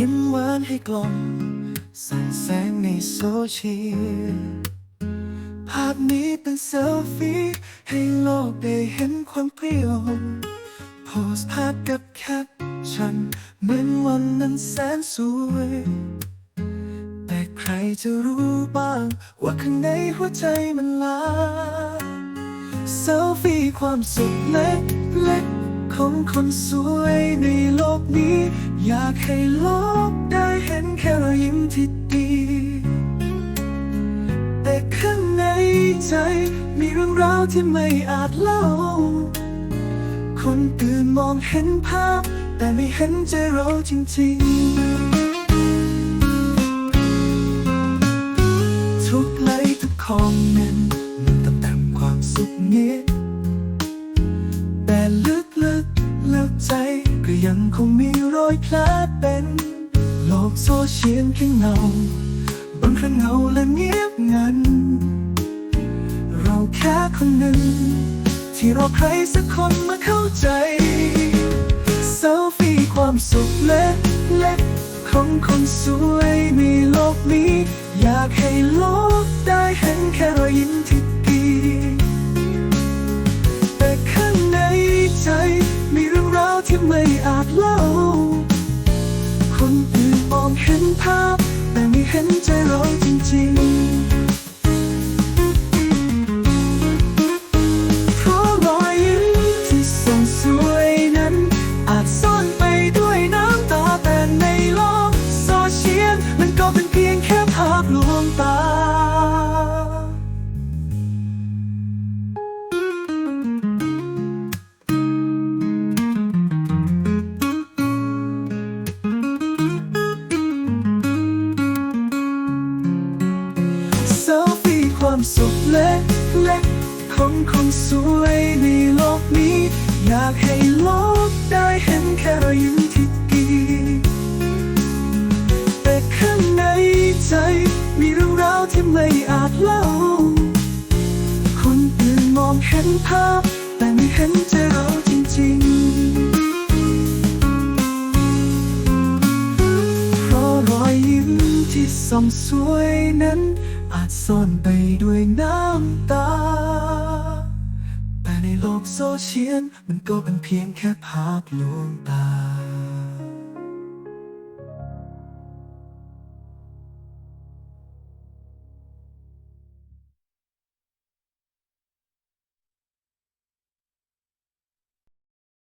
ยิ้มหวานให้กลมใส่แสงในโซเชียลภาพนี้เป็นเซลฟี่ให้โลกได้เห็นความเปรี้ยวโพสภาพกับแคปชั่นเหมือนวันนั้นแสนสวย แต่ใครจะรู้บ้าง ว่าข้างในหัวใจมันลาเซลฟี่ความสุขเล็กเล็ก ของคนสวยในโลกนี้ อยากให้โลกได้เห็นแค่รอยยิ้มที่ดี แต่ข้างในใจมีเรื่องราวที่ไม่อาจเล่า คนอื่นมองเห็นภาพ แต่ไม่เห็นใจเราจริงๆ ก็ยังคงมีรอยแผลเป็นโลกโซเชียลแค่เงาบนครั้งเงาและเงียบงัน เราแค่คนหนึ่ง ที่รอใครสักคนมาเข้าใจเซลฟี่ความสุขเล็กๆของคนสวยในโลกนี้ อยากให้โลกได้ ไม่อาจเล่า คนอื่นมองเห็นภาพ แต่ไม่เห็นใจเราจริงๆ ความสุขเล็กๆของคนสวยในโลกนี้ อยากให้โลกได้เห็นแค่รอยยิ้มที่ดีแต่ข้างในใจ มีเรื่องราวที่ไม่อาจเล่า คนอื่นมองเห็นภาพ แต่ไม่เห็นใจเราจริงๆ เพราะรอยยิ้มที่ส่องสวยนั้น จซ่อนไปด้วยน้ำตา แต่ในโลกโซเชียลมันก็เป็นเพียงแค่ภาพลวงตา